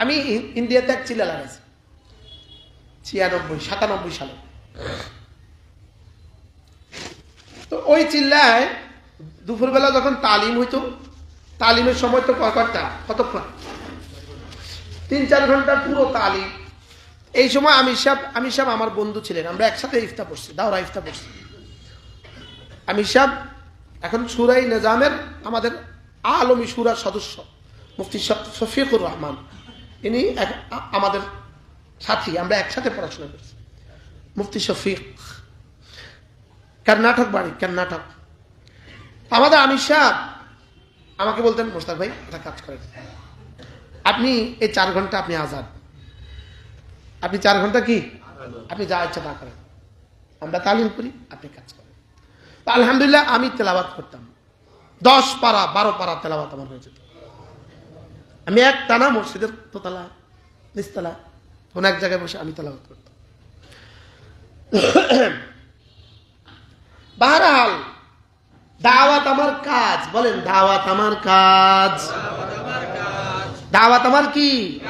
আমি ইন্ডিয়াতে এক চিল্লা লাগাইছি। ছিয়ানব্বই, সাতানব্বই সালে। তো ওই চিল্লায় দুপুরবেলা যখন তালিম হইতো, তালিমের সময় তো কয় ঘণ্টা কতক্ষণ? তিন, চার ঘণ্টার পুরো তালিম। এই সময় আমির সাহেব আমির সাহেব আমার বন্ধু ছিলেন। আমরা একসাথে ইফতা পড়ছি দাওরা ইফতা পড়ছি আমির সাহেব, এখন সুরাই নিজামের আমাদের আলমী সুরার সদস্য, মুফতি শফ- শফিকুর রহমান। ইনি আমাদের সাথী, আমরা একসাথে পড়াশোনা করছি। মুফতি শফিক, কর্ণাটক বাড়ি, কর্ণাটক। আমাদের আমির সাহেব আমাকে বলতেন মোস্তাক ভাই, একটা কাজ করেন। আপনি এই চার ঘণ্টা আপনি আজাদ। আপনি চার ঘণ্টা কি? আপনি যা ইচ্ছা তা করেন। আমরা তালিম করি, আপনি কাজ করেন। তো আলহামদুলিল্লাহ, আমি তেলাবাত করতাম। দশ পারা, বারো পারা তেলাবাত আমার হয়ে যেত। আমি এক টানা মসজিদের দোতলা, নিচতলা, কোন এক জায়গায় বসে আমি তেলাবাত করতাম। বাহারাল, দাওয়াত আমার কাজ, বলেন, দাওয়াত আমার কাজ। দাওয়াত আমার কি?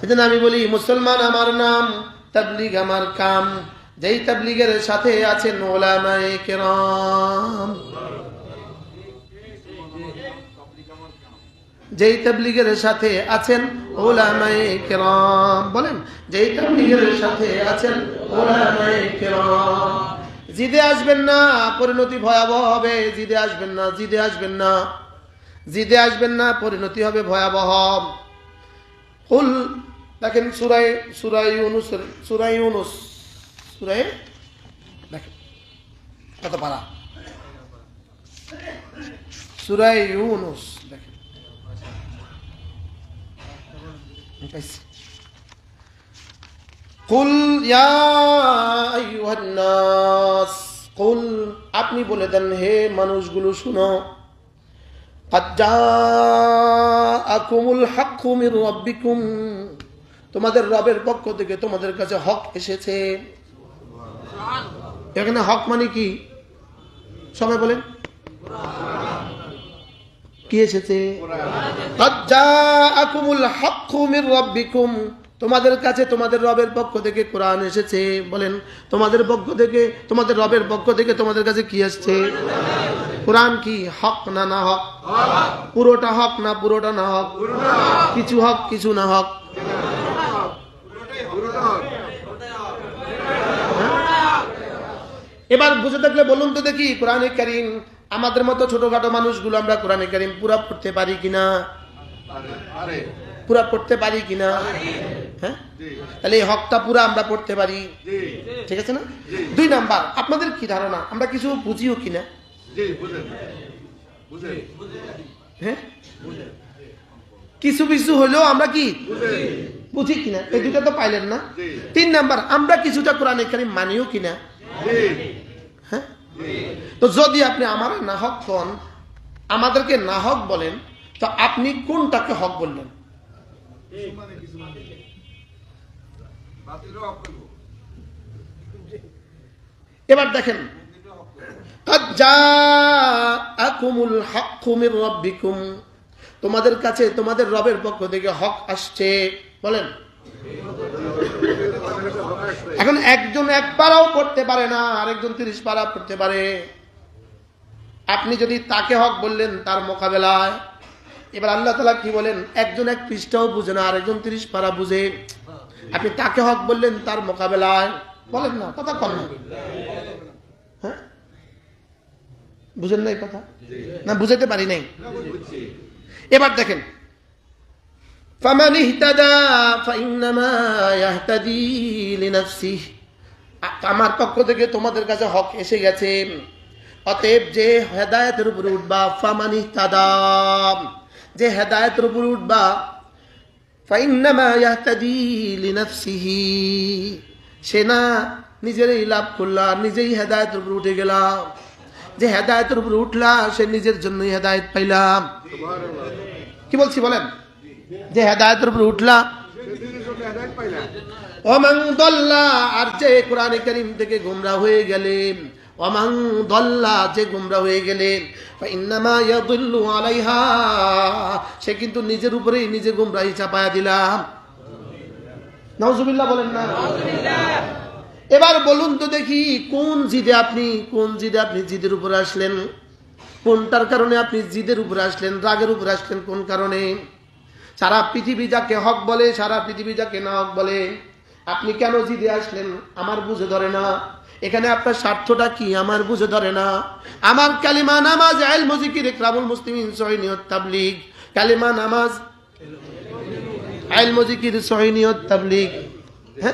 সেজন্য আমি বলি, মুসলমান আমার নাম, তাবলিগ আমার কাম। যেই তাবলিগের সাথে আছেন ওলামায়ে কেরাম। যেই তাবলিগের সাথে আছেন ওলামায়ে কেরাম, বলেন, যেই তাবলিগের সাথে আছেন ওলামায়ে কেরাম। জিদে আসবেন না, পরিণতি ভয়াবহ হবে। জিদে আসবেন না, জিদে আসবেন না। জিদে আসবেন না, পরিণতি হবে ভয়াবহ। কুল, দেখেন সুরাই সুরাই ইউনুস সুরাই ইউনুস, সুরাই, দেখেন, কত পারা? সুরাই ইউনুস, দেখেন। কুল ইয়া আইয়ুহান নাস কুল আপনি বলে দেন হে মানুষগুলো শুনো قد جاءكم الحق من ربكم তোমাদের রবের পক্ষ থেকে তোমাদের কাছে হক এসেছে এখানে হক মানে কি সবাই বলেন কি এসেছে قد হাক্কুমির রব্বিকুম। তোমাদের কাছে তোমাদের রবের পক্ষ থেকে কোরআন এসেছে। বলেন, তোমাদের পক্ষ থেকে, তোমাদের রবের পক্ষ থেকে তোমাদের কাছে কি আসছে? কোরআন কি হক না না হক? পুরোটা হক না পুরোটা না হক? কিছু হক, কিছু না হক? হ্যাঁ? এবার বুঝে থাকলে বলুন তো দেখি, কোরআনে কারিম, আমাদের মতো ছোটখাটো মানুষগুলো আমরা কোরআনে কারিম পুরা পড়তে পারি কিনা? পুরা পড়তে পারি কিনা? হ্যাঁ? তাহলে এই হকটা পুরা আমরা পড়তে পারি। ঠিক আছে না? দুই নাম্বার, আপনাদের কি ধারণা? আমরা কিছু বুঝিও কিনা? হ্যাঁ? কিছু কিছু হলেও আমরা কি? বুঝি কিনা? এই দুটা তো পাইলেন না। তিন নাম্বার, আমরা কিছুটা কোরআন কারিম মানিও কিনা? হ্যাঁ? তো যদি আপনি আমার না হক হন, আমাদেরকে না হক বলেন, তো আপনি কোনটাকে হক বললেন? এবার দেখেন قد جاءكم الحق من ربكم তোমাদের কাছে তোমাদের রবের পক্ষ থেকে হক আসছে বলেন এখন একজন এক পারাও পড়তে পারে না আরেকজন তিরিশ পারা পড়তে পারে আপনি যদি তাকে হক বললেন তার মোকাবেলায় এবার আল্লাহ তালা কি বলেন একজন এক পৃষ্ঠাও বুঝে না আরেকজন তিরিশ পারা বুঝে আপনি তাকে হক বললেন তার মোকাবেলায় বলেন না কথা কন না হ্যাঁ বুঝেন না এই কথা না বুঝাতে পারি নাই এবার দেখেন فمن اهتدى فإنما يهتدي لنفسه আ- আমার পক্ষ থেকে তোমাদের কাছে হক এসে গেছে অতএব যে হেদায়েতের উপরে উঠবা ফামানি তাদাম যে হেদায়েতের উপরে উঠবা সে না নিজেরই লাভ করলা, নিজেই হেদায়েতের উপরে উঠে গেলাম যে হেদায়েতের উপরে উঠলা, সে নিজের জন্যই হেদায়েত পাইলাম কি বলছি বলেন? যে হেদায়েতের উপরে উঠলা অমাং আর যে কোরআনে করিম থেকে গুমরা হয়ে গেলেন অমাং দল্লা যে গুমরা হয়ে গেলেন ইন্নামা ইয়াদুল্লু আলাইহা সে কিন্তু নিজের উপরেই নিজে গুমরাহি চাপায়া দিলাম। নজুবিল্লাহ বলেন না। এবার বলুন তো দেখি কোন জিদে আপনি কোন জিদে আপনি জিদের উপরে আসলেন? কোনটার কারণে আপনি জিদের উপরে আসলেন রাগের উপরে আসলেন কোন কারণে? সারা পৃথিবী যাকে হক বলে সারা পৃথিবী যাকে না হক বলে আপনি কেন জিদে আসলেন? আমার বুঝে ধরে না। এখানে আপনার স্বার্থটা কি? আমার বুঝে ধরে না। আমার কালিমা নামাজ আইল মজিকির ইকরামুল মুসলিমিন সহিনিয়ত তাবলিগ। কালিমা নামাজ আইল মজিকির সহিনিয়ত তাবলিগ। হ্যাঁ?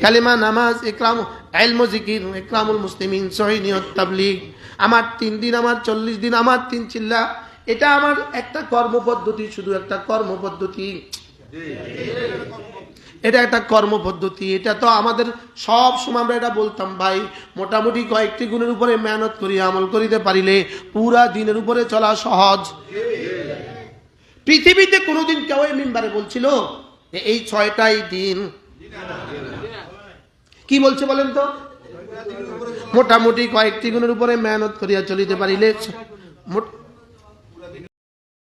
কালিমা নামাজ, ইকরাম আইল মজিকির ইকরামুল মুসলিমিন সহিনিয়ত তাবলিগ। আমার তিন দিন, আমার চল্লিশ দিন, আমার তিন চিল্লা। এটা আমার একটা কর্মপদ্ধতি, শুধু একটা কর্মপদ্ধতি। এটা একটা কর্মপদ্ধতি, এটা তো আমাদের সব সময় আমরা এটা বলতাম, ভাই, মোটামুটি কয়েকটি গুণের উপরে মেহনত করি, আমল করিতে পারিলে পুরা দিনের উপরে চলা সহজ। পৃথিবীতে কোনোদিন কেউ মিম্বারে বলছিল এই ছয়টাই দিন। কি বলছে বলেন তো? মোটামুটি কয়েকটি গুণের উপরে মেহনত করিয়া চলিতে পারিলে